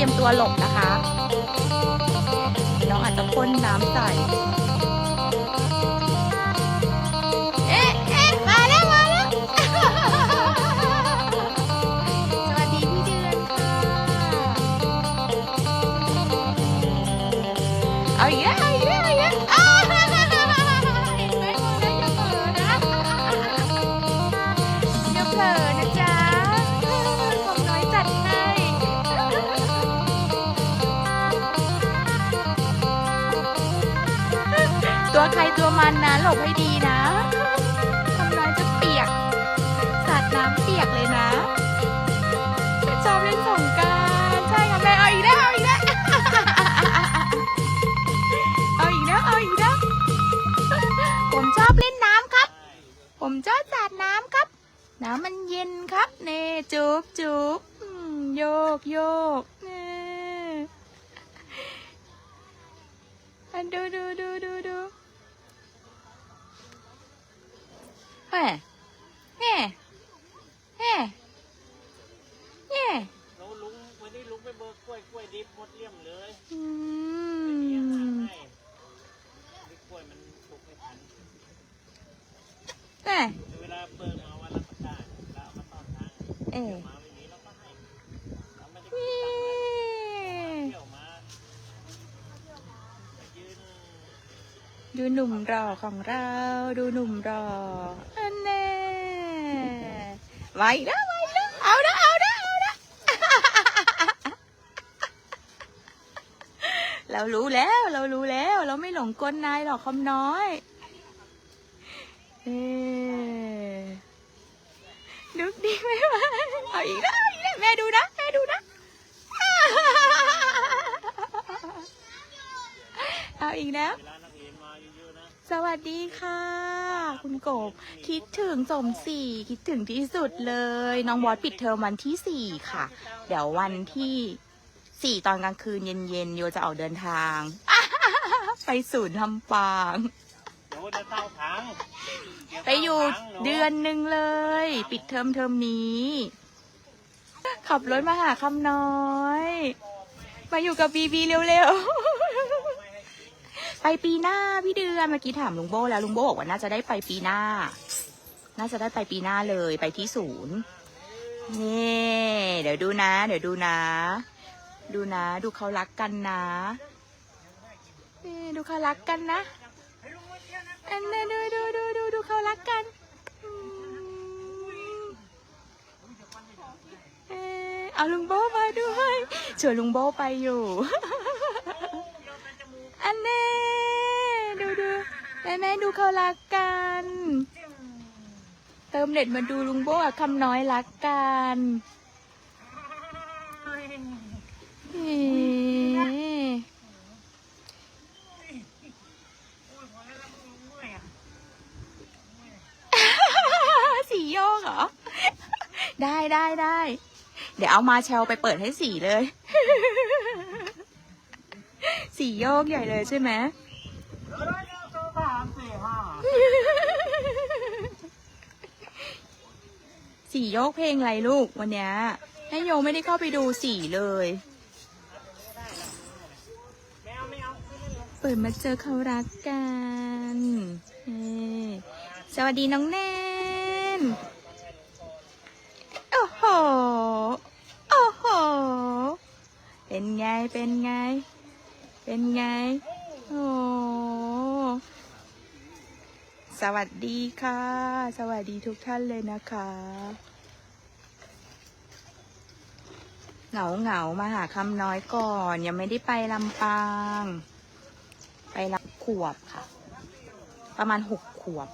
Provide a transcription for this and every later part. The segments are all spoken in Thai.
รียมตัวหลบนะคะ น้องอาจจะพ่นน้ำใส่ ตัวใครตัวมันนะหลบให้ดีนะทำน้อยจะเปียกสาดน้ำเปียกเลยนะชอบเล่นสงการใช่ค่ะแม่เอาอีกแล้วเอาอีกแล้วเอาอีกแล้วเอาอีกแล้วผมชอบเล่นน้ำครับ ผมชอบสาดน้ำครับ น้ำมันเย็นครับเน่จุ๊บจุ๊บโยกโยกเน่ดูดูดูดูดู แห่แห่แห่แห่เราลุงวันนี้ลุงไปเบิกกล้วยกล้วยดิบหมดเลี่ยมเลยอืเลี้ยงหางมให้นี่กล้วยมันสุกไม่ทันแห่เวลาเบิกมาวันละประกาศเราเอามาต้อนทางเอ๋มาไม่มีเราก็ให้เราไม่ได้คิดตังค์อะไรหรอกเที่ยวมาไปยืน ดูหนุ่มรอของเรา ดูหนุ่มรออันแน่ ไว้แล้วไว้แล้วเอาละเอาละเอาละเรารู้แล้ว เรารู้แล้ว เราไม่หลงกลนายหรอกคำน้อยเอ๊ะนึกดีไหมวะเอาอีกแล้วเอาอีกแล้วแม่ดูนะแม่ดูนะเอาอีกแล้ว สวัสดีค่ะ คุณกบ คิดถึงสมศรีคิดถึงที่สุดเลย น้องบอสปิดเทอมวันที่สี่ค่ะ เดี๋ยววันที่สี่ตอนกลางคืนเย็นๆโยจะออกเดินทาง ไปศูนย์ลำปางเดี๋ยวจะเต้าถังไปอยู่เดือนหนึ่งเลย ปิดเทอมเทอมนี้ ขับรถมาหาคำน้อย มาอยู่กับบีบีเร็วๆ ไปปีหน้าพี่เดือนเมื่อกี้ถามลุงโบแล้วลุงโบบอกว่าน่าจะได้ไปปีหน้า น่าจะได้ไปปีหน้าเลยไปที่ศูนย์นี่เดี๋ยวดูนะ เดี๋ยวดูนะ ดูนะ ดูเขารักกันนะนี่ดูเขารักกันนะอันนั้นดูดูดูดูดูเขารักกันเออเอาลุงโบมาด้วยชวนลุงโบไปอยู่ ม่แม่ดูเขารักกัน เติมเน็ตมาดูลุงโบกับคำน้อยรักกันเอ๊ะสีโยกเหรอ ได้ได้ได้ เดี๋ยวเอามาแชลไปเปิดให้สีเลย สีโยกใหญ่เลยใช่ไหมามสี่ห้าสีโยกเพลงอะไรลูกวันเนี้ยให้โยไม่ได้เข้าไปดูสี่เล่นหรอกเปิดมาเจอเขารักกันสวัสดีน้องแนนโอ้โห โอ้โห เป็นไง เป็นไง เป็นไง โอ้ สวัสดีค่ะ สวัสดีทุกท่านเลยนะคะ เหงาเหงาๆมาหาคำน้อยก่อน ยังไม่ได้ไปลำปาง ไปรับขวบค่ะ ประมาณหกขวบ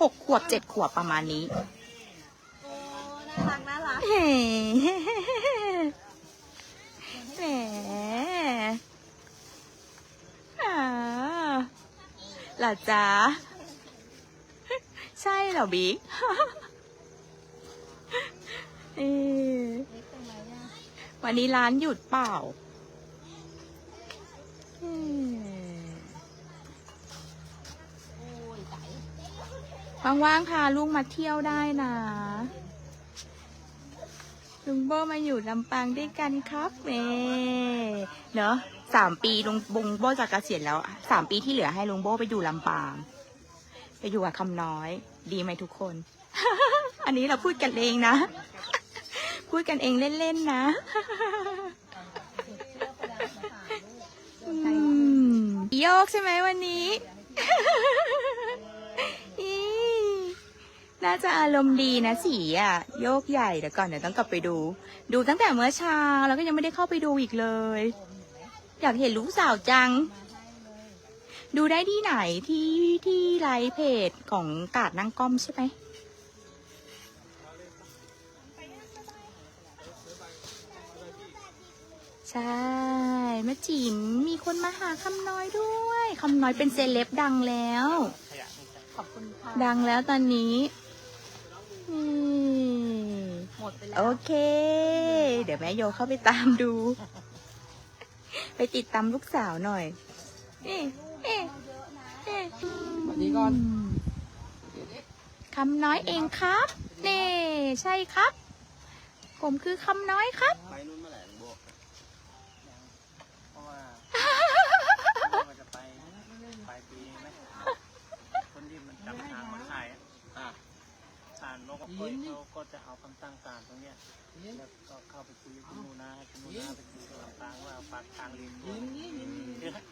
หกขวบเจ็ดขวบประมาณนี้น่ารักน่ารักเฮ้แหมอ่าเหรอจ๊ะ ใช่เหรอบิ๊กเอ๊ะเล็กไปไหมเนี่วันนี้ร้านหยุดเปล่าว่างๆพาลูกมาเที่ยวได้นะ ลุงโบมาอยู่ลำปางด้วยกันครับเมเนอะสามปีลุงบงโบจะเกษียณแล้วสามปีที่เหลือให้ลุงโบไปอยู่ลำปาง ไปอยู่กับคำน้อย ดีไหมทุกคน อันนี้เราพูดกันเองนะ พูดกันเองเล่นๆนะอืมโยกใช่ไหมวันนี้น่าจะอารมณ์ดีนะสีอะ โยกใหญ่เดี๋ยวก่อนเดี๋ยวต้องกลับไปดู ดูตั้งแต่เมื่อเช้าแล้วก็ยังไม่ได้เข้าไปดูอีกเลย อยากเห็นลูกสาวจัง ดูได้ที่ไหนที่ที่ไลฟ์เพจของกาดนั่งก้อมใช่ไหมใช่แม่จิ๋มมีคนมาหาคำน้อยด้วยคำน้อยเป็นเซเลบดังแล้วขยะนี่จ้ะขอบคุณค่ะดังแล้วตอนนี้นี่หมดไปแล้วโอเค เดี๋ยวแม่โยเข้าไปตามดู ไปติดตามลูกสาวหน่อยเอ๊ะเอ๊ะเอ๊ะ สวัสดีก่อนมคำน้อยเองครับเน่ใช่ครับ ผมคือคำน้อยครับ ไปนู่นเมื่อไหร่ลุงโบเพราะว่ามันจะไปปลายปีไหมคนที่มันจำทางมาขายอะอะศาลโลกเปิดเขาก็จะเอาคำตั้งศาลตรงเนี้ยแล้วก็เข้าไปคุยกับคุณนูนาให้คุณนูนาไปคุยกับลำปางว่าปากทางริมรั้วคือถ้า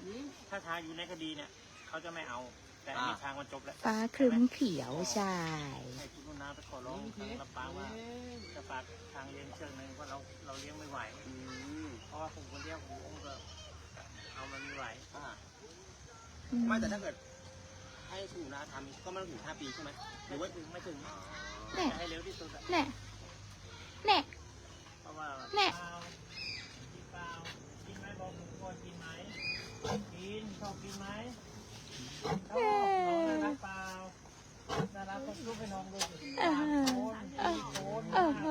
ถ้าทางอยู่ในคดีเนี่ยเขาจะไม่เอา แต่อันนี้ทางมันจบแล้วฟ้าครึ้มเขียวใช่ให้คุณนูนาไปขอร้องทางลำปางว่าจะฝากทางเลี้ยงเชือกหนึ่งเพราะเราเราเลี้ยงไม่ไหวอืมเพราะว่าผมก็เลี้ยงหูผมก็เอามันไม่ไหวอะไม่แต่ถ้าเกิด ให้ถูกนะทำก็ไม่ต้องถึงห้าปีใช่ไหมหรือไม่ว่าถึงไม่ถึงแน่ให้เร็วที่สุดอะแน่แน่ เพราะว่า แน่ เปล่ากินเปล่ากินไหมบอกผมก่อนกินไหมกินชอบกินไหมชอบน้องน่ารักเปล่าน่ารักก็ลุกไปน้องดูสิ เออ โคนมีโคน เออเอ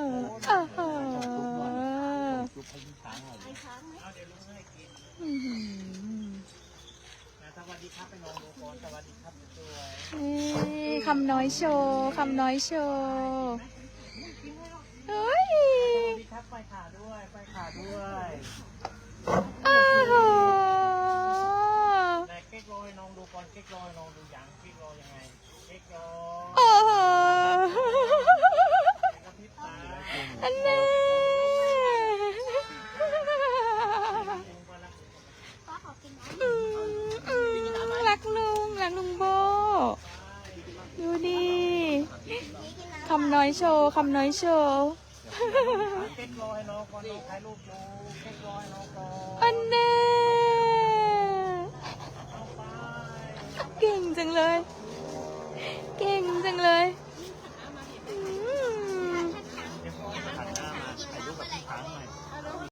อเออเออเอาเดี๋ยวลุงให้กินนะสวัสดีครับไปนองดูก่อนสวัสดีครับด้วยคำน้อยโชว์คำน้อยโชว์เฮ้ย สวัสดีครับไปขาด้วยไปขาด้วย โอ้โห แต่เก๊กโรยน้องดูก่อนเก๊กโรยน้องดูอย่างเก๊กโรยยังไงเก๊กโรย โอ้โห กระพริบตา อันนี้ ป้าขอกินน้ อืมอืมรักลุงรักลุงโบ ดูดิคำ น้อยโชว์คำน้อยโชว์เก๊กโรยน้องก่อนน้องถ่ายรูปดูเก๊กโรยน้องก่อนอันนี้เน่เก่งจังเลย เก่งจังเลย